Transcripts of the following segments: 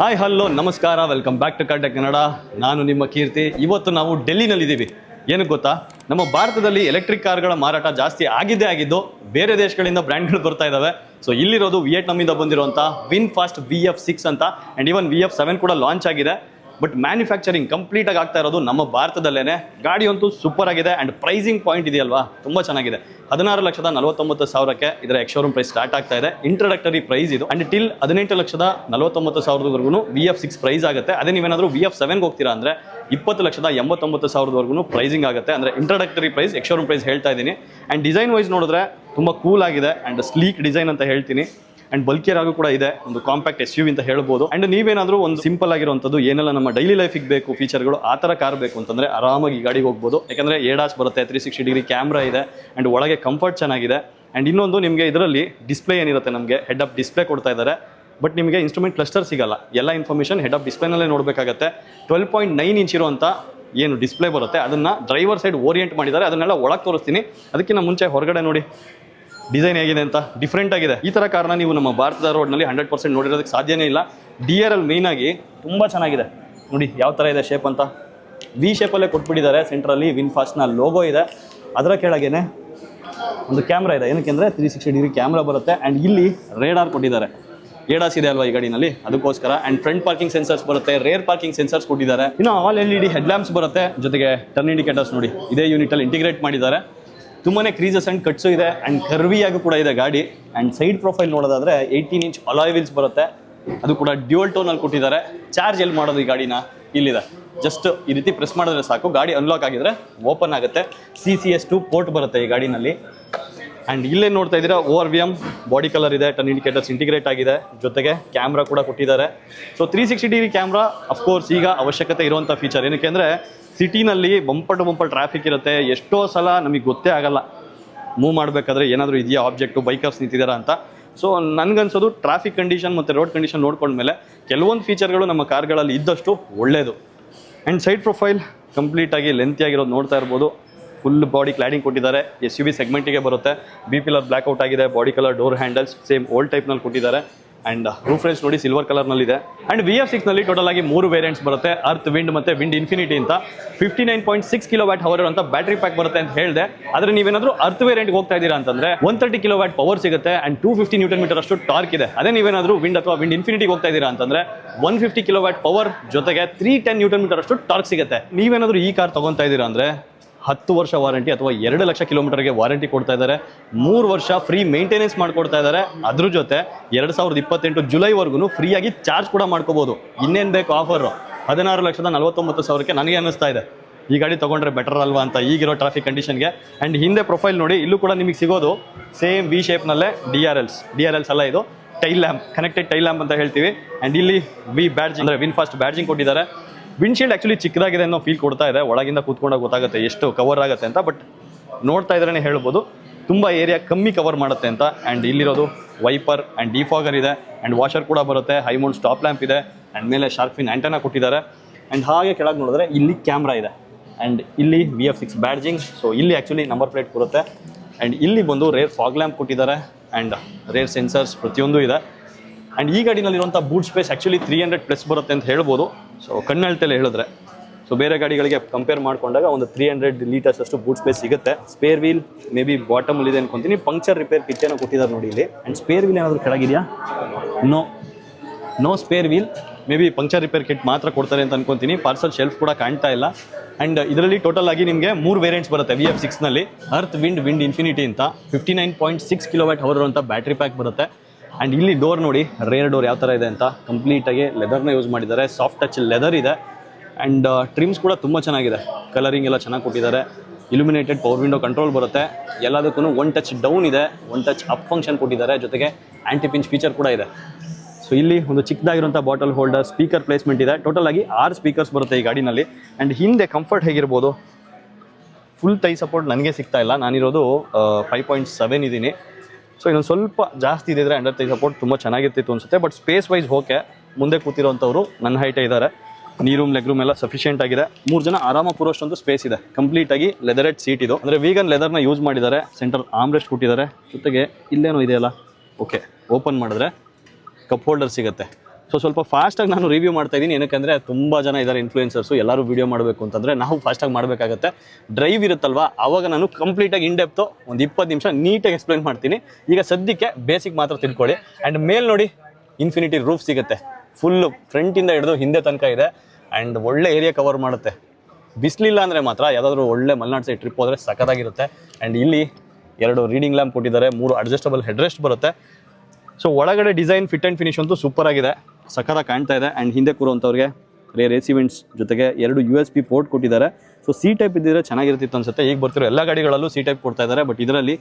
Hi hello ನಮಸ್ಕಾರ welcome back to ಕರ್ಟೆ ಕನ್ನಡ ನಾನು ನಿಮ್ಮ ಕೀರ್ತಿ. ಇವತ್ತು ನಾವು ಡೆಲ್ಲಿನಲ್ಲಿದ್ದೀವಿ. ಏನಕ್ಕೆ ಗೊತ್ತಾ? ನಮ್ಮ ಭಾರತದಲ್ಲಿ ಎಲೆಕ್ಟ್ರಿಕ್ ಕಾರ್ಗಳ ಮಾರಾಟ ಜಾಸ್ತಿ ಆಗಿದ್ದೇ ಆಗಿದ್ದು, ಬೇರೆ ದೇಶಗಳಿಂದ ಬ್ರ್ಯಾಂಡ್ಗಳು ಬರ್ತಾ ಇದ್ದಾವೆ. ಸೊ ಇಲ್ಲಿರೋದು ವಿಯೆಟ್ನಾಮಿಂದ ಬಂದಿರುವಂಥ VinFast V F six ಅಂತ and even V F seven ಕೂಡ ಲಾಂಚ್ ಆಗಿದೆ. ಬಟ್ ಮ್ಯಾನುಫ್ಯಾಕ್ಚರಿಂಗ್ ಕಂಪ್ಲೀಟ್ ಆಗಿ ಆಗ್ತಾ ಇರೋದು ನಮ್ಮ ಭಾರತದಲ್ಲೇ ಗಾಡಿ ಅಂತೂ ಸೂಪರ್ ಆಗಿದೆ ಅಂಡ್ ಪ್ರೈಸಿಂಗ್ ಪಾಯಿಂಟ್ ಇದೆಯಲ್ವಾ? ತುಂಬ ಚೆನ್ನಾಗಿದೆ. ಹದಿನಾರು ಲಕ್ಷದ ನಲವತ್ತೊಂಬತ್ತು ಸಾವಿರಕ್ಕೆ ಇದರ ಎಕ್ಶೋರೂಮ್ ಪ್ರೈಸ್ ಸ್ಟಾರ್ಟ್ ಆಗ್ತಾ ಇದೆ. ಇಂಟ್ರಡಕ್ಟರಿ ಪ್ರೈಸ್ ಇದು. ಅಂಡ್ ಟಿಲ್ ಹದಿನೆಂಟು ಲಕ್ಷದ ನಲವತ್ತೊಂಬತ್ತು ಸಾವಿರದವರೆಗೂ ವಿ ಎಫ್ ಸಿಕ್ಸ್ ಪ್ರೈಸ್ ಆಗುತ್ತೆ. ಅದೇ ನೀವೇನಾದರೂ ವಿ ಎಫ್ ಸೆವೆನ್ಗೆ ಹೋಗ್ತೀರಾ ಅಂದರೆ ಇಪ್ಪತ್ತು ಲಕ್ಷದ ಎಂಬತ್ತೊಂಬತ್ತು ಸಾವಿರದವರೆಗೂ ಪ್ರೈಸಿಂಗ್ ಆಗುತ್ತೆ. ಅಂದರೆ ಇಂಟ್ರಡಕ್ಟರಿ ಪ್ರೈಸ್ ಎಕ್ಶೋರೂಮ್ ಪ್ರೈಸ್ ಹೇಳ್ತಾ ಇದ್ದೀನಿ. ಆ್ಯಂಡ್ ಡಿಸೈನ್ ವೈಸ್ ನೋಡಿದ್ರೆ ತುಂಬ ಕೂಲ್ ಆಗಿದೆ ಆ್ಯಂಡ್ ಸ್ಲೀಕ್ ಡಿಸೈನ್ ಅಂತ ಹೇಳ್ತೀನಿ. ಅಂಡ್ ಬಲ್ಕಿಯರ್ ಆಗು ಕೂಡ ಇದೆ, ಒಂದು ಕಾಂಪ್ಯಾಕ್ಟ್ ಎಸ್ ಯು ಅಂತ ಹೇಳ್ಬೋದು. ಅಂಡ್ ನೀವೇನಾದ್ರೂ ಒಂದು ಸಿಂಪಲ್ ಆಗಿರುವಂತದ್ದು ಏನೆಲ್ಲ ನಮ್ಮ ಡೈಲಿ ಲೈಫಿಗೆ ಬೇಕು ಫೀಚರ್ಗಳು ಆ ಥರ ಕಾರ್ ಬೇಕು ಅಂತಂದ್ರೆ ಆರಾಮಾಗಿ ಗಾಡಿಗೆ ಹೋಗ್ಬೋದು. ಯಾಕಂದ್ರೆ ಏಡಾಸ್ ಬರುತ್ತೆ ತ್ರೀ ಸಿಕ್ಸ್ಟಿ ಡಿಗ್ರಿ ಕ್ಯಾಮ್ರಾ ಇದೆ ಅಂಡ್ ಒಳಗೆ ಕಂಫರ್ಟ್ ಚೆನ್ನಾಗಿದೆ. ಅಂಡ್ ಇನ್ನೊಂದು ನಿಮಗೆ ಇದರಲ್ಲಿ ಡಿಸ್ಪ್ಲೇ ಏನಿರುತ್ತೆ ನಮಗೆ ಹೆಡ್ ಅಪ್ ಡಿಸ್ಪ್ಲೇ ಕೊಡ್ತಾ ಇದ್ದಾರೆ. ಬಟ್ ನಿಮಗೆ ಇನ್ಸ್ಟ್ರೂಮೆಂಟ್ ಕ್ಲಸ್ಟರ್ ಸಿಗಲ್ಲ. ಎಲ್ಲ ಇನ್ಫಾರ್ಮೇಷನ್ ಹೆಡ್ ಅಪ್ ಡಿಸ್ಪ್ಲೇನಲ್ಲೇ ನೋಡಬೇಕಾಗತ್ತೆ. ಟ್ವೆಲ್ ಪಾಯಿಂಟ್ ನೈನ್ ಇಂಚ್ ಇರುವಂಥ ಏನು ಡಿಸ್ಪ್ಲೇ ಬರುತ್ತೆ, ಅದನ್ನು ಡ್ರೈವರ್ ಸೈಡ್ ಓರಿಯೆಂಟ್ ಮಾಡಿದ್ದಾರೆ, ಅದನ್ನೆಲ್ಲ ಒಳಗೆ ತೋರಿಸ್ತೀನಿ. ಅದಕ್ಕಿಂತ ಮುಂಚೆ ಹೊರಗಡೆ ನೋಡಿ. ಡಿಸೈನ್ ಹೇಗಿದೆ ಅಂತ ಡಿಫ್ರೆಂಟ್ ಆಗಿದೆ. ಈ ಥರ ಕಾರ್ನ ನೀವು ನಮ್ಮ ಭಾರತದ ರೋಡ್ನಲ್ಲಿ ಹಂಡ್ರೆಡ್ ಪರ್ಸೆಂಟ್ ನೋಡಿರೋದಕ್ಕೆ ಸಾಧ್ಯನೇ ಇಲ್ಲ. ಡಿ ಆರ್ ಎಲ್ ಆಗಿ ತುಂಬ ಚೆನ್ನಾಗಿದೆ. ನೋಡಿ ಯಾವ ಥರ ಇದೆ ಶೇಪ್ ಅಂತ. ವಿ ಶೇಪಲ್ಲೇ ಕೊಟ್ಬಿಟ್ಟಿದ್ದಾರೆ. ಸೆಂಟ್ರಲ್ಲಿ ವಿನ್ ಫಾಸ್ಟ್ನ ಲೋಗೋ ಇದೆ. ಅದರ ಕೆಳಗೇನೆ ಒಂದು ಕ್ಯಾಮ್ರಾ ಇದೆ. ಏನಕ್ಕೆ ಅಂದರೆ ತ್ರೀ ಸಿಕ್ಸ್ಟಿ ಡಿಗ್ರಿ ಕ್ಯಾಮ್ರಾ ಬರುತ್ತೆ. ಆ್ಯಂಡ್ ಇಲ್ಲಿ ರೇಡಾರ್ ಕೊಟ್ಟಿದ್ದಾರೆ. ಏಡಾಸ್ ಇದೆ ಅಲ್ವಾ ಈ ಗಾಡಿನಲ್ಲಿ? ಅದಕ್ಕೋಸ್ಕರ. ಆ್ಯಂಡ್ ಫ್ರಂಟ್ ಪಾರ್ಕಿಂಗ್ ಸೆನ್ಸರ್ಸ್ ಬರುತ್ತೆ. ರೇರ್ ಪಾರ್ಕಿಂಗ್ ಸೆನ್ಸರ್ಸ್ ಕೊಟ್ಟಿದ್ದಾರೆ. ಇನ್ನು all L E D head ಬರುತ್ತೆ. ಜೊತೆಗೆ ಟರ್ನ್ ಇಂಡಿಕೇಟರ್ಸ್ ನೋಡಿ. ಇದೇ ಯೂನಿಟಲ್ಲಿ ಇಂಟಿಗ್ರೇಟ್ ಮಾಡಿದ್ದಾರೆ. ತುಂಬಾನೇ ಕ್ರೀಸಸ್ ಅಂಡ್ ಕಟ್ಸು ಇದೆ ಅಂಡ್ ಕರ್ವಿಯಾಗಿ ಕೂಡ ಇದೆ ಗಾಡಿ. ಅಂಡ್ ಸೈಡ್ ಪ್ರೊಫೈಲ್ ನೋಡೋದಾದ್ರೆ ಏಯ್ಟೀನ್ ಇಂಚ್ ಅಲಾಯ್ ವೀಲ್ಸ್ ಬರುತ್ತೆ. ಅದು ಕೂಡ ಡ್ಯೂಯಲ್ ಅಲ್ಲಿ ಕೊಟ್ಟಿದ್ದಾರೆ. ಚಾರ್ಜ್ ಎಲ್ಲಿ ಮಾಡೋದು ಈ ಗಾಡಿನ? ಇಲ್ಲಿದೆ. ಜಸ್ಟ್ ಈ ರೀತಿ ಪ್ರೆಸ್ ಮಾಡಿದ್ರೆ ಸಾಕು. ಗಾಡಿ ಅನ್ಲಾಕ್ ಆಗಿದ್ರೆ ಓಪನ್ ಆಗುತ್ತೆ. C C S two port ಬರುತ್ತೆ ಈ ಗಾಡಿನಲ್ಲಿ. ಅಂಡ್ ಇಲ್ಲೇ ನೋಡ್ತಾ ಇದ್ದೀರಾ over V M body colour ಇದೆ ಟನ್ ಇಂಡಿಕೇಟರ್ಸ್ ಇಂಟಿಗ್ರೇಟ್ ಆಗಿದೆ. ಜೊತೆಗೆ ಕ್ಯಾಮ್ರಾ ಕೂಡ ಕೊಟ್ಟಿದ್ದಾರೆ. So three sixty degree camera of course ಈಗ ಅವಶ್ಯಕತೆ ಇರುವಂಥ ಫೀಚರ್ ಏನಕ್ಕೆ ಅಂದರೆ ಸಿಟಿನಲ್ಲಿ ಬಂಪರ್ ಟು ಟ್ರಾಫಿಕ್ ಇರುತ್ತೆ. ಎಷ್ಟೋ ಸಲ ನಮಗೆ ಗೊತ್ತೇ ಆಗಲ್ಲ. ಮೂವ್ ಮಾಡಬೇಕಾದ್ರೆ ಏನಾದರೂ ಇದೆಯಾ ಆಬ್ಜೆಕ್ಟು ಬೈಕರ್ಸ್ ನಿಂತಿದ್ದಾರಾ ಅಂತ. ಸೊ ನನಗನ್ಸೋದು ಟ್ರಾಫಿಕ್ ಕಂಡೀಷನ್ ಮತ್ತು ರೋಡ್ ಕಂಡೀಷನ್ ನೋಡ್ಕೊಂಡ್ಮೇಲೆ ಕೆಲವೊಂದು ಫೀಚರ್ಗಳು ನಮ್ಮ ಕಾರ್ಗಳಲ್ಲಿ ಇದ್ದಷ್ಟು ಒಳ್ಳೆಯದು ಆ್ಯಂಡ್ ಸೈಡ್ ಪ್ರೊಫೈಲ್ ಕಂಪ್ಲೀಟಾಗಿ ಲೆಂತಿಯಾಗಿರೋದು ನೋಡ್ತಾ ಇರ್ಬೋದು. ಫುಲ್ ಬಾಡಿ ಕ್ಲಾಡಿಂಗ್ ಕೊಟ್ಟಿದ್ದಾರೆ. ಎಸ್ ಯು ವಿ ಸೆಗ್ಮೆಂಟಿಗೆ ಬರುತ್ತೆ. ಬಿ ಪಿಲರ್ ಬ್ಲ್ಯಾಕ್ಔಟ್ ಆಗಿದೆ. Body colour door handles same old ಟೈಪ್ನಲ್ಲಿ ಕೊಟ್ಟಿದ್ದಾರೆ. ಆ್ಯಂಡ್ ರೂಫ್ ರೇಂಜ್ ನೋಡಿ ಸಿಲ್ವರ್ ಕಲರ್ನಲ್ಲಿದೆ ಆ್ಯಂಡ್ ವಿ ಎಫ್ ಸಿಕ್ಸ್ನಲ್ಲಿ ಟೋಟಲ್ ಆಗಿ ಮೂರು ವೇರಿಯಂಟ್ಸ್ ಬರುತ್ತೆ. ಅರ್ತ್ ವಿಂಡ್ ಮತ್ತು ವಿಂಡ್ ಇನ್ಫಿನಿಟಿ ಅಂತ. Fifty nine point six kilo watt hour ಅಂತ ಬ್ಯಾಟ್ರಿ ಪ್ಯಾಕ್ ಬರುತ್ತೆ ಅಂತ ಹೇಳಿದೆ. ಆದರೆ ನೀವೇನಾದರೂ ಅರ್ತ್ ವೇರಿಯಂಟ್ಗೆ ಹೋಗ್ತಾ ಇದ್ದೀರಾ ಅಂತಂದರೆ one thirty kilo watt power ಸಿಗುತ್ತೆ and two fifty newton metre ಅಷ್ಟು ಟಾರ್ಕ್ ಇದೆ. ಅದೇ ನೀವೇನಾದರೂ ವಿಂಡ್ ಅಥವಾ ವಿಂಡ್ ಇನ್ಫಿನಿಟಿಗೆ ಹೋಗ್ತಾ ಇದ್ದೀರಾ ಅಂತಂದರೆ one fifty kilo watt power ಜೊತೆಗೆ ತ್ರೀ ಟೆನ್ ನ್ಯೂಟನ್ ಮೀಟರ್ ಅಷ್ಟು ಟಾರ್ಕ್ ಸಿಗುತ್ತೆ. ನೀವೇನಾದರೂ ಈ ಕಾರ್ ತೊಗೊತಾ ಇದ್ದೀರಾ ಅಂದ್ರೆ ಹತ್ತು ವರ್ಷ ವಾರಂಟಿ ಅಥವಾ ಎರಡು ಲಕ್ಷ ಕಿಲೋಮೀಟರ್ಗೆ ವಾರಂಟಿ ಕೊಡ್ತಾ ಇದ್ದಾರೆ. ಮೂರು ವರ್ಷ ಫ್ರೀ ಮೇಂಟೆನೆನ್ಸ್ ಮಾಡ್ಕೊಡ್ತಾ ಇದ್ದಾರೆ. ಅದ್ರ ಜೊತೆ ಎರಡು ಸಾವಿರದ ಇಪ್ಪತ್ತೆಂಟು ಜುಲೈವರೆಗೂ ಫ್ರೀಯಾಗಿ ಚಾರ್ಜ್ ಕೂಡ ಮಾಡ್ಕೋಬೋದು. ಇನ್ನೇನು ಬೇಕು ಆಫರು? ಹದಿನಾರು ಲಕ್ಷದ ನಲವತ್ತೊಂಬತ್ತು ಸಾವಿರಕ್ಕೆ ನನಗೆ ಅನ್ನಿಸ್ತಾ ಇದೆ. ಈ ಗಾಡಿ ತೊಗೊಂಡ್ರೆ ಬೆಟರ್ ಅಲ್ವಾ ಅಂತ ಈಗಿರೋ ಟ್ರಾಫಿಕ್ ಕಂಡೀಷನ್ಗೆ ಆ್ಯಂಡ್ ಹಿಂದೆ ಪ್ರೊಫೈಲ್ ನೋಡಿ, ಇಲ್ಲೂ ಕೂಡ ನಿಮಗೆ ಸಿಗೋದು same V ಶೇಪ್ನಲ್ಲೇ D R Ls D R Ls ಅಲ್ಲ ಇದು. Tail lamp connected tail lamp ಅಂತ ಹೇಳ್ತೀವಿ. ಆ್ಯಂಡ್ ಇಲ್ಲಿ ವಿ ಬ್ಯಾಡ್ಜಿಂಗ್ ಅಂದರೆ ವಿನ್ ಫಾಸ್ಟ್ ಬ್ಯಾಡ್ಜಿಂಗ್ ಕೊಟ್ಟಿದ್ದಾರೆ. ವಿಂಡ್ಶೀಲ್ಡ್ ಆಕ್ಚುಲಿ ಚಿಕ್ಕದಾಗಿದೆ ಅನ್ನೋ ಫೀಲ್ ಕೊಡ್ತಾ ಇದೆ. ಒಳಗಿಂದ ಕೂತ್ಕೊಂಡಾಗ ಗೊತ್ತಾಗುತ್ತೆ ಎಷ್ಟು ಕವರ್ ಆಗುತ್ತೆ ಅಂತ. ಬಟ್ ನೋಡ್ತಾ ಇದ್ರೇ ಹೇಳ್ಬೋದು, ತುಂಬ ಏರಿಯಾ ಕಮ್ಮಿ ಕವರ್ ಮಾಡುತ್ತೆ ಅಂತ. ಆ್ಯಂಡ್ ಇಲ್ಲಿರೋದು ವೈಪರ್ ಆ್ಯಂಡ್ ಡಿಫಾಗರ್ ಇದೆ. ಆ್ಯಂಡ್ ವಾಷರ್ ಕೂಡ ಬರುತ್ತೆ. ಹೈಮೌಂಟ್ ಸ್ಟಾಪ್ ಲ್ಯಾಂಪ್ ಇದೆ. ಆ್ಯಂಡ್ ಮೇಲೆ ಶಾರ್ಫಿನ್ ಆ್ಯಂಟನ ಕೊಟ್ಟಿದ್ದಾರೆ. ಆ್ಯಂಡ್ ಹಾಗೆ ಕೆಳಗೆ ನೋಡಿದ್ರೆ ಇಲ್ಲಿ ಕ್ಯಾಮ್ರಾ ಇದೆ. ಆ್ಯಂಡ್ ಇಲ್ಲಿ V F six badging so ಇಲ್ಲಿ ಆ್ಯಕ್ಚುಲಿ ನಂಬರ್ ಪ್ಲೇಟ್ ಬರುತ್ತೆ ಆ್ಯಂಡ್ ಇಲ್ಲಿ ಬಂದು ರೇರ್ ಫಾಗ್ ಲ್ಯಾಂಪ್ ಕೊಟ್ಟಿದ್ದಾರೆ. ಆ್ಯಂಡ್ ರೇರ್ ಸೆನ್ಸರ್ಸ್ ಪ್ರತಿಯೊಂದು ಇದೆ. ಆ್ಯಂಡ್ ಈ ಗಾಡಿನಲ್ಲಿರುವಂಥ boot space actually three hundred plus ಬರುತ್ತೆ ಅಂತ ಹೇಳ್ಬೋದು. ಸೊ ಕಣ್ಣಳ್ತೆಲ್ಲ ಹೇಳಿದ್ರೆ. ಸೊ ಬೇರೆ ಗಾಡಿಗಳಿಗೆ ಕಂಪೇರ್ ಮಾಡಿಕೊಂಡಾಗ ಒಂದು ತ್ರೀ ಹಂಡ್ರೆಡ್ ಲೀಟರ್ಸ್ ಅಷ್ಟು ಬೂಟ್ ಸ್ಪೇಸ್ ಸಿಗುತ್ತೆ. Spare wheel may be bottom ಇದೆ ಅನ್ಕೊಂತೀನಿ. ಪಂಕ್ಚರ್ ರಿಪೇರ್ ಕಿಚ್ಚನ್ನು ಕೊಟ್ಟಿದ್ದಾರೆ ನೋಡಿ ಇಲ್ಲಿ. ಆ್ಯಂಡ್ ಸ್ಪೇರ್ ವೀಲ್ ಏನಾದರೂ ಕೆಳಗಿದೆಯಾ? No no spare wheel maybe puncture repair kit ಮಾತ್ರ ಕೊಡ್ತಾರೆ ಅಂತ ಅನ್ಕೊಂತೀನಿ. ಪಾರ್ಸಲ್ ಶೆಲ್ಫ್ ಕೂಡ ಕಾಣ್ತಾ ಇಲ್ಲ. ಆ್ಯಂಡ್ ಇದರಲ್ಲಿ ಟೋಟಲ್ ಆಗಿ ನಿಮಗೆ ಮೂರು ವೇರಿಯಂಟ್ಸ್ ಬರುತ್ತೆ ವಿ ಎಫ್ ಸಿಕ್ಸ್ನಲ್ಲಿ ಅರ್ತ್ ವಿಂಡ್ ವಿಂಡ್ ಇನ್ಫಿನಿಟಿ ಅಂತ. Fifty nine point six kilowatt hour ಅಂತ ಬ್ಯಾಟ್ರಿ ಪ್ಯಾಕ್ ಬರುತ್ತೆ. ಆ್ಯಂಡ್ ಇಲ್ಲಿ ಡೋರ್ ನೋಡಿ ರೇರ್ ಡೋರ್ ಯಾವ ಥರ ಇದೆ ಅಂತ ಕಂಪ್ಲೀಟಾಗಿ ಲೆದರ್ನ ಯೂಸ್ ಮಾಡಿದ್ದಾರೆ. ಸಾಫ್ಟ್ ಟಚ್ ಲೆದರ್ ಇದೆ. ಆ್ಯಂಡ್ ಟ್ರಿಮ್ಸ್ ಕೂಡ ತುಂಬ ಚೆನ್ನಾಗಿದೆ. ಕಲರಿಂಗ್ ಎಲ್ಲ ಚೆನ್ನಾಗಿ ಕೊಟ್ಟಿದ್ದಾರೆ. ಇಲ್ಯುಮಿನೇಟೆಡ್ ಪವರ್ ವಿಂಡೋ ಕಂಟ್ರೋಲ್ ಬರುತ್ತೆ. ಎಲ್ಲದಕ್ಕೂ ಒನ್ ಟಚ್ ಡೌನ್ ಇದೆ. ಒನ್ ಟಚ್ ಅಪ್ ಫಂಕ್ಷನ್ ಕೊಟ್ಟಿದ್ದಾರೆ. ಜೊತೆಗೆ ಆ್ಯಂಟಿ ಪಿಂಚ್ ಫೀಚರ್ ಕೂಡ ಇದೆ. ಸೊ ಇಲ್ಲಿ ಒಂದು ಚಿಕ್ಕದಾಗಿರುವಂಥ ಬಾಟಲ್ ಹೋಲ್ಡರ್ ಸ್ಪೀಕರ್ ಪ್ಲೇಸ್ಮೆಂಟ್ ಇದೆ. ಟೋಟಲ್ ಆಗಿ ಆರು ಸ್ಪೀಕರ್ಸ್ ಬರುತ್ತೆ ಈ ಗಾಡಿನಲ್ಲಿ. ಆ್ಯಂಡ್ ಹಿಂದೆ ಕಂಫರ್ಟ್ ಹೇಗಿರ್ಬೋದು? ಫುಲ್ ಟೈ ಸಪೋರ್ಟ್ ನನಗೆ ಸಿಗ್ತಾ ಇಲ್ಲ. ನಾನಿರೋದು ಫೈವ್ ಪಾಯಿಂಟ್ ಸೆವೆನ್ ಇದ್ದೀನಿ. ಸೊ ಇನ್ನೊಂದು ಸ್ವಲ್ಪ ಜಾಸ್ತಿ ಇದ್ದಿದ್ರೆ ಅಂಡರ್ ತೈ ಸಪೋರ್ಟ್ ತುಂಬ ಚೆನ್ನಾಗಿರ್ತಿತ್ತು ಅನ್ಸುತ್ತೆ. ಬಟ್ ಸ್ಪೇಸ್ ವೈಸ್ ಓಕೆ ಮುಂದೆ ಕೂತಿರೋಂಥವ್ರು ನನ್ನ ಹೈಟೇ ಇದ್ದಾರೆ ನೀ ರೂಮ್ ಲೆಗ್ ರೂಮ್ ಎಲ್ಲ ಸಫಿಷಿಯೆಂಟ್ ಆಗಿದೆ. ಮೂರು ಜನ ಆರಾಮ ಕೂರೋಷ್ಟೊಂದು ಸ್ಪೇಸ್ ಇದೆ. ಕಂಪ್ಲೀಟ್ ಆಗಿ ಲೆದರೆಡ್ ಸೀಟ್ ಇದು. ಅಂದರೆ ವೀಗನ್ ಲೆದರ್ನ ಯೂಸ್ ಮಾಡಿದ್ದಾರೆ. ಸೆಂಟರ್ ಆಮ್ರೆಸ್ಟ್ ಕೊಟ್ಟಿದ್ದಾರೆ. ಜೊತೆಗೆ ಇಲ್ಲೇನೋ ಇದೆಯಲ್ಲ? ಓಕೆ ಓಪನ್ ಮಾಡಿದ್ರೆ ಕಪ್ ಹೋಲ್ಡರ್ ಸಿಗುತ್ತೆ. ಸೊ ಸ್ವಲ್ಪ ಫಾಸ್ಟಾಗಿ ನಾನು ರಿವ್ಯೂ ಮಾಡ್ತಾ ಇದ್ದೀನಿ. ಏನಕ್ಕಂದರೆ, ತುಂಬ ಜನ ಇದ್ದಾರೆ ಇನ್ಫ್ಲೂಯೆನ್ಸರ್ಸು ಎಲ್ಲರೂ ವೀಡಿಯೋ ಮಾಡಬೇಕು ಅಂತಂದರೆ ನಾವು ಫಾಸ್ಟಾಗಿ ಮಾಡಬೇಕಾಗತ್ತೆ. ಡ್ರೈವ್ ಇರುತ್ತಲ್ವಾ? ಆವಾಗ ನಾನು ಕಂಪ್ಲೀಟಾಗಿ ಇಂಡೆಪ್ತು ಒಂದು ಇಪ್ಪತ್ತು ನಿಮಿಷ ನೀಟಾಗಿ ಎಕ್ಸ್ಪ್ಲೈನ್ ಮಾಡ್ತೀನಿ. ಈಗ ಸದ್ಯಕ್ಕೆ ಬೇಸಿಕ್ ಮಾತ್ರ ತಿಳ್ಕೊಳ್ಳಿ. ಆ್ಯಂಡ್ ಮೇಲ್ ನೋಡಿ ಇನ್ಫಿನಿಟಿ ರೂಫ್ ಸಿಗುತ್ತೆ. ಫುಲ್ಲು ಫ್ರಂಟಿಂದ ಹಿಡಿದು ಹಿಂದೆ ತನಕ ಇದೆ. ಆ್ಯಂಡ್ ಒಳ್ಳೆ ಏರಿಯಾ ಕವರ್ ಮಾಡುತ್ತೆ. ಬಿಸಿಲಿಲ್ಲ ಅಂದರೆ ಮಾತ್ರ ಯಾವುದಾದ್ರೂ ಒಳ್ಳೆ ಮಲೆನಾಡು ಸೈಡ್ ಟ್ರಿಪ್ ಹೋದರೆ ಸಖತ್ತಾಗಿರುತ್ತೆ. ಆ್ಯಂಡ್ ಇಲ್ಲಿ ಎರಡು ರೀಡಿಂಗ್ ಲ್ಯಾಂಪ್ ಕೊಟ್ಟಿದ್ದಾರೆ. ಮೂರು ಅಡ್ಜಸ್ಟಬಲ್ ಹೆಡ್ರೆಸ್ಟ್ ಬರುತ್ತೆ. ಸೊ ಒಳಗಡೆ ಡಿಸೈನ್ ಫಿಟ್ ಆ್ಯಂಡ್ ಫಿನಿಶ್ ಅಂತೂ ಸೂಪರ್ ಆಗಿದೆ. ಸಖತ್ತಾಗಿ ಕಾಣ್ತಾ ಇದೆ. ಆ್ಯಂಡ್ ಹಿಂದೆ ಕೂರುವಂಥವ್ರಿಗೆ ರೇರ್ ಎ ಜೊತೆಗೆ ಎರಡು ಯು ಎಸ್ ಪಿ ಪೋರ್ಟ್ ಕೊಟ್ಟಿದ್ದಾರೆ. ಸೊ ಸಿ ಟೈಪ್ ಇದ್ದಿದ್ರೆ ಚೆನ್ನಾಗಿರ್ತಿತ್ತು ಅನ್ಸುತ್ತೆ. ಈಗ ಬರ್ತಿರೋ ಎಲ್ಲ ಗಾಡಿಗಳಲ್ಲೂ ಸಿ ಟೈಪ್ ಕೊಡ್ತಾ ಇದ್ದಾರೆ. ಬಟ್ ಇದರಲ್ಲಿ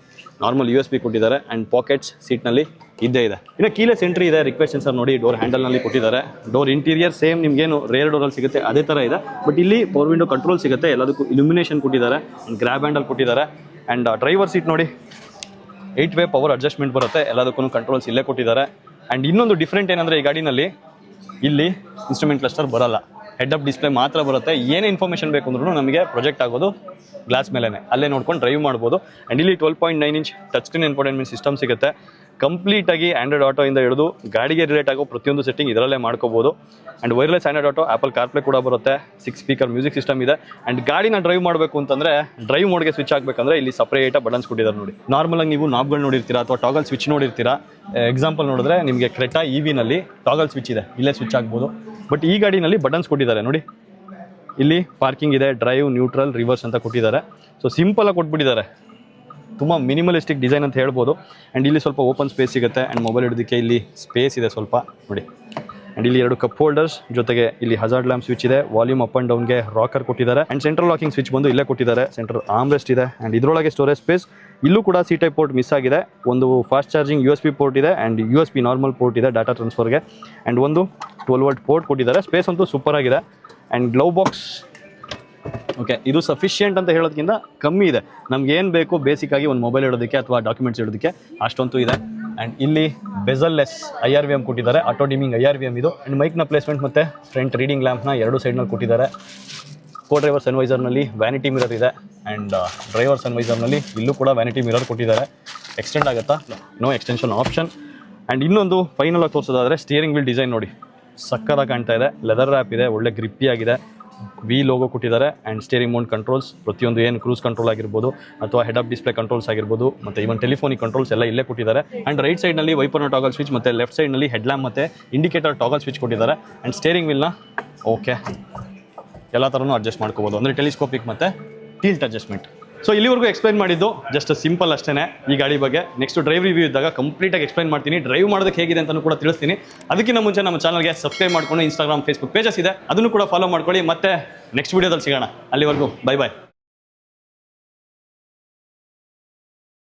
ನಾರ್ಮಲ್ ಯು ಎಸ್ ಪಿ ಕೊಟ್ಟಿದ್ದಾರೆ. ಆ್ಯಂಡ್ ಪಾಕೆಟ್ಸ್ ಸೀಟ್ನಲ್ಲಿ ಇದ್ದೇ ಇದೆ. ಇನ್ನು ಕೀಲೆಸ್ ಎಂಟ್ರಿ ಇದೆ. ರಿಕ್ವೆಸ್ಟ್ ಸರ್ ನೋಡಿ ಡೋರ್ ಹ್ಯಾಂಡಲ್ನಲ್ಲಿ ಕೊಟ್ಟಿದ್ದಾರೆ. ಡೋರ್ ಇಂಟೀರಿಯರ್ ಸೇಮ್ ನಿಮಗೇನು ರೇರ್ ಡೋರಲ್ಲಿ ಸಿಗುತ್ತೆ. ಅದೇ ಥರ ಇದೆ. ಬಟ್ ಇಲ್ಲಿ ಪವರ್ ವಿಂಡೋ ಕಂಟ್ರೋಲ್ ಸಿಗುತ್ತೆ. ಎಲ್ಲದಕ್ಕೂ ಇಲ್ಯುಮಿನೇಷನ್ ಕೊಟ್ಟಿದ್ದಾರೆ. ಗ್ರ್ಯಾಬ್ ಹ್ಯಾಂಡಲ್ ಕೊಟ್ಟಿದ್ದಾರೆ. ಆ್ಯಂಡ್ ಡ್ರೈವರ್ ಸೀಟ್ ನೋಡಿ ಏಯ್ಟ್ ವೇ ಪವರ್ ಅಡ್ಜಸ್ಟ್ಮೆಂಟ್ ಬರುತ್ತೆ. ಎಲ್ಲದಕ್ಕೂ ಕಂಟ್ರೋಲ್ಸ್ ಇಲ್ಲೇ ಕೊಟ್ಟಿದ್ದಾರೆ. ಆ್ಯಂಡ್ ಇನ್ನೊಂದು ಡಿಫ್ರೆಂಟ್ ಏನಂದರೆ ಈ ಗಾಡಿನಲ್ಲಿ ಇಲ್ಲಿ ಇನ್ಸ್ಟ್ರೂಮೆಂಟ್ ಕ್ಲಸ್ಟರ್ ಬರಲ್ಲ. ಹೆಡ್ ಅಪ್ ಡಿಸ್ಪ್ಲೇ ಮಾತ್ರ ಬರುತ್ತೆ. ಏನೇ ಇನ್ಫಾರ್ಮೇಷನ್ ಬೇಕು ಅಂದ್ರೂ ನಮಗೆ ಪ್ರೊಜೆಕ್ಟ್ ಆಗೋದು ಗ್ಲಾಸ್ ಮೇಲೇ ಅಲ್ಲೇ ನೋಡ್ಕೊಂಡು ಡ್ರೈವ್ ಮಾಡ್ಬೋದು. ಆ್ಯಂಡ್ ಇಲ್ಲಿ twelve point nine inch touch screen infotainment system ಸಿಗುತ್ತೆ. ಕಂಪ್ಲೀಟಾಗಿ ಆ್ಯಂಡ್ರಾಯ್ಡ್ ಆಟೋ ಇಂದ ಹಿಡಿದು ಗಾಡಿಗೆ ರಿಲೇಟ್ ಆಗೋ ಪ್ರತಿಯೊಂದು ಸೆಟ್ಟಿಂಗ್ ಇದರಲ್ಲೇ ಮಾಡ್ಕೋಬೋದು. And wireless Android auto Apple CarPlay ಕೂಡ ಬರುತ್ತೆ. ಸಿಕ್ಸ್ ಸ್ಪೀಕರ್ ಮ್ಯೂಸಿಕ್ ಸಿಸ್ಟಮ್ ಇದೆ. ಆ್ಯಂಡ್ ಗಾಡಿನ ಡ್ರೈವ್ ಮಾಡಬೇಕು ಅಂತಂದರೆ ಡ್ರೈವ್ ಮೋಡ್ಗೆ ಸ್ವಿಚ್ ಆಗಬೇಕಂದ್ರೆ ಇಲ್ಲಿ ಸಪ್ರೇಟಾಗಿ ಬಟನ್ಸ್ ಕೊಟ್ಟಿದ್ದಾರೆ ನೋಡಿ. ನಾರ್ಮಲಾಗಿ ನೀವು ನಾಬ್ಗಳು ನೋಡಿರ್ತೀರಾ ಅಥವಾ ಟಾಗಲ್ ಸ್ವಿಚ್ ನೋಡಿರ್ತೀರಾ? ಎಕ್ಸಾಂಪಲ್ ನೋಡಿದ್ರೆ ನಿಮಗೆ ಕ್ರೆಟಾ ಇ ವಿನಲ್ಲಿ ಟಾಗಲ್ ಸ್ವಿಚ್ ಇದೆ. ಇಲ್ಲೇ ಸ್ವಿಚ್ ಆಗ್ಬೋದು. ಬಟ್ ಈ ಗಾಡಿನಲ್ಲಿ ಬಟನ್ಸ್ ಕೊಟ್ಟಿದ್ದಾರೆ, ನೋಡಿ. ಇಲ್ಲಿ ಪಾರ್ಕಿಂಗ್ ಇದೆ ಡ್ರೈವ್ ನ್ಯೂಟ್ರಲ್ ರಿವರ್ಸ್ ಅಂತ ಕೊಟ್ಟಿದ್ದಾರೆ. ಸೊ ಸಿಂಪಲಾಗಿ ಕೊಟ್ಬಿಟ್ಟಿದ್ದಾರೆ. ತುಂಬ ಮಿನಿಮಲಿಸ್ಟಿಕ್ ಡಿಸೈನ್ ಅಂತ ಹೇಳ್ಬೋದು. ಆ್ಯಂಡ್ ಇಲ್ಲಿ ಸ್ವಲ್ಪ ಓಪನ್ ಸ್ಪೇಸ್ ಸಿಗುತ್ತೆ. ಆ್ಯಂಡ್ ಮೊಬೈಲ್ ಹಿಡೋದಕ್ಕೆ ಇಲ್ಲಿ ಸ್ಪೇಸ್ ಇದೆ ಸ್ವಲ್ಪ, ನೋಡಿ. ಆ್ಯಂಡ್ ಇಲ್ಲಿ ಎರಡು ಕಪ್ ಹೋಲ್ಡರ್ಸ್ ಜೊತೆಗೆ ಇಲ್ಲಿ ಹಜಾರ್ಡ್ ಲ್ಯಾಂಪ್ ಸ್ವಿಚ್ ಇದೆ. ವಾಲ್ಯೂಮ್ ಅಪ್ ಆ್ಯಂಡ್ ಡೌನ್ಗೆ ರಾಕರ್ ಕೊಟ್ಟಿದ್ದಾರೆ. ಅಂಡ್ ಸೆಂಟ್ರಲ್ ಲಾಕಿಂಗ್ ಸ್ವಿಚ್ ಬಂದು ಇಲ್ಲೇ ಕೊಟ್ಟಿದ್ದಾರೆ. ಸೆಂಟ್ರಲ್ ಆಮ್ರೆಸ್ಟ್ ಇದೆ. ಅಂಡ್ ಇದರೊಳಗೆ ಸ್ಟೋರೇಜ್ ಸ್ಪೇಸ್ ಇಲ್ಲೂ ಕೂಡ ಸಿ ಟೈಪ್ ಪೋರ್ಟ್ ಮಿಸ್ ಆಗಿದೆ. ಒಂದು fast charging U S P port ಇದೆ and U S P normal port ಇದೆ ಡಾಟಾ ಟ್ರಾನ್ಸ್ಫರ್ಗೆ ಆ್ಯಂಡ್ ಒಂದು ಟ್ವೆಲ್ ವರ್ಟ್ ಪೋರ್ಟ್ ಕೊಟ್ಟಿದ್ದಾರೆ. ಸ್ಪೇಸ್ ಅಂತೂ ಸೂಪರ್ ಆಗಿದೆ. ಆ್ಯಂಡ್ ಗ್ಲೌ ಬಾಕ್ಸ್ ಓಕೆ ಇದು ಸಫಿಷಿಯೆಂಟ್ ಅಂತ ಹೇಳೋದಕ್ಕಿಂತ ಕಮ್ಮಿ ಇದೆ. ನಮ್ಗೆ ಏನು ಬೇಕು ಬೇಸಿಕ್ ಆಗಿ ಒಂದು ಮೊಬೈಲ್ ಇಡೋದಕ್ಕೆ ಅಥವಾ ಡಾಕ್ಯುಮೆಂಟ್ಸ್ ಇಡೋದಕ್ಕೆ ಅಷ್ಟೊಂತೂ ಇದೆ. ಆ್ಯಂಡ್ ಇಲ್ಲಿ bezelless I R V M ಕೊಟ್ಟಿದ್ದಾರೆ. Auto dimming I R V M ಇದು. ಆ್ಯಂಡ್ ಮೈಕ್ನ ಪ್ಲೇಸ್ಮೆಂಟ್ ಮತ್ತು ಫ್ರಂಟ್ ರೀಡಿಂಗ್ ಲ್ಯಾಂಪ್ನ ಎರಡು ಸೈಡ್ನಲ್ಲಿ ಕೊಟ್ಟಿದ್ದಾರೆ. ಕೋ ಡ್ರೈವರ್ ಸನ್ವೈಸರ್ನಲ್ಲಿ ವ್ಯಾನಿಟಿ ಮಿರರ್ ಇದೆ. ಆ್ಯಂಡ್ ಡ್ರೈವರ್ ಸನ್ವೈಸರ್ನಲ್ಲಿ ಇಲ್ಲೂ ಕೂಡ ವ್ಯಾನಿಟಿ ಮಿರರ್ ಕೊಟ್ಟಿದ್ದಾರೆ. ಎಕ್ಸ್ಟೆಂಡ್ ಆಗುತ್ತಾ? ನೋ ಎಕ್ಸ್ಟೆನ್ಷನ್ ಆಪ್ಷನ್ ಆ್ಯಂಡ್ ಇನ್ನೊಂದು ಫೈನಲ್ ಆಗಿ ತೋರಿಸೋದಾದರೆ ಸ್ಟಿಯರಿಂಗ್ ವೀಲ್ ಡಿಸೈನ್ ನೋಡಿ. ಸಕ್ಕದಾಗಿ ಕಾಣ್ತಾ ಇದೆ. ಲೆದರ್ ರ್ಯಾಪ್ ಇದೆ. ಒಳ್ಳೆ ಗ್ರಿಪ್ಪಿ ಆಗಿದೆ. ವಿ ಲೋಗೋ ಕೊಟ್ಟಿದ್ದಾರೆ ಆ್ಯಂಡ್ ಸ್ಟೇರಿಂಗ್ ಮೌಂಟ್ ಕಂಟ್ರೋಲ್ಸ್ ಪ್ರತಿಯೊಂದು ಏನು ಕ್ರೂಸ್ ಕಂಟ್ರೋಲ್ ಆಗಿರ್ಬೋದು ಅಥವಾ ಹೆಡ್ ಅಪ್ ಡಿಸ್ಪ್ಲೇ ಕಂಟ್ರೋಲ್ಸ್ ಆಗಿರ್ಬೋದು, ಮತ್ತು ಇವನ್ ಟೆಲಿಫೋನಿಕ್ ಕಂಟ್ರೋಲ್ಸ್ ಎಲ್ಲ ಇಲ್ಲೇ ಕೊಟ್ಟಿದ್ದಾರೆ. ಆ್ಯಂಡ್ ರೈಟ್ ಸೈಡ್ನಲ್ಲಿ ವೈಪರ್ನ ಟಾಗಲ್ ಸ್ವಿಚ್ ಮತ್ತು ಲೆಫ್ಟ್ ಸೈಡ್ನಲ್ಲಿ ಹೆಡ್ ಲ್ಯಾಂಪ್ ಮತ್ತು ಇಂಡಿಕೇಟರ್ ಟಾಗಲ್ ಸ್ವಿಚ್ ಕೊಟ್ಟಿದ್ದಾರೆ. ಆ್ಯಂಡ್ ಸ್ಟೇರಿಂಗ್ ವಿಲ್ನ ಓಕೆ ಎಲ್ಲ ಥರನೂ ಅಡ್ಜಸ್ಟ್ ಮಾಡ್ಕೋಬೋದು. ಅಂದರೆ ಟೆಲಿಸ್ಕೋಪಿಕ್ ಮತ್ತು ಟೀಲ್ಟ್ ಅಡ್ಜಸ್ಟ್ಮೆಂಟ್ ಸೊ ಇಲ್ಲಿವರೆಗೂ ಎಕ್ಸ್ಪ್ಲೈನ್ ಮಾಡಿದ್ದು ಜಸ್ಟ್ ಸಿಂಪಲ್ ಅಷ್ಟೇ ಈ ಗಾಡಿ ಬಗ್ಗೆ ನೆಕ್ಸ್ಟ್ ಡ್ರೈವ್ ರಿವ್ಯೂ ಇದ್ದಾಗ ಕಂಪ್ಲೀಟಾಗಿ ಎಕ್ಸ್ಪ್ಲೈನ್ ಮಾಡ್ತೀನಿ. ಡ್ರೈವ್ ಮಾಡೋದಕ್ಕೆ ಹೇಗಿದೆ ಅಂತಲೂ ಕೂಡ ತಿಳಿಸ್ತೀನಿ. ಅದಕ್ಕಿಂತ ಮುಂಚೆ ನಮ್ಮ ಚಾನಲ್ಗೆ ಸಬ್ಸ್ಕ್ರೈಬ್ ಮಾಡ್ಕೊಂಡು ಇನ್ಸ್ಟಾಗ್ರಾಮ್ ಫೇಸ್ಬುಕ್ ಪೇಜಸ್ ಇದೆ. ಅದನ್ನು ಕೂಡ ಫಾಲೋ ಮಾಡ್ಕೊಳ್ಳಿ. ಮತ್ತೆ ನೆಕ್ಸ್ಟ್ ವೀಡಿಯೋದಲ್ಲಿ ಸಿಗೋಣ. ಅಲ್ಲಿವರೆಗೂ ಬೈ ಬಾಯ್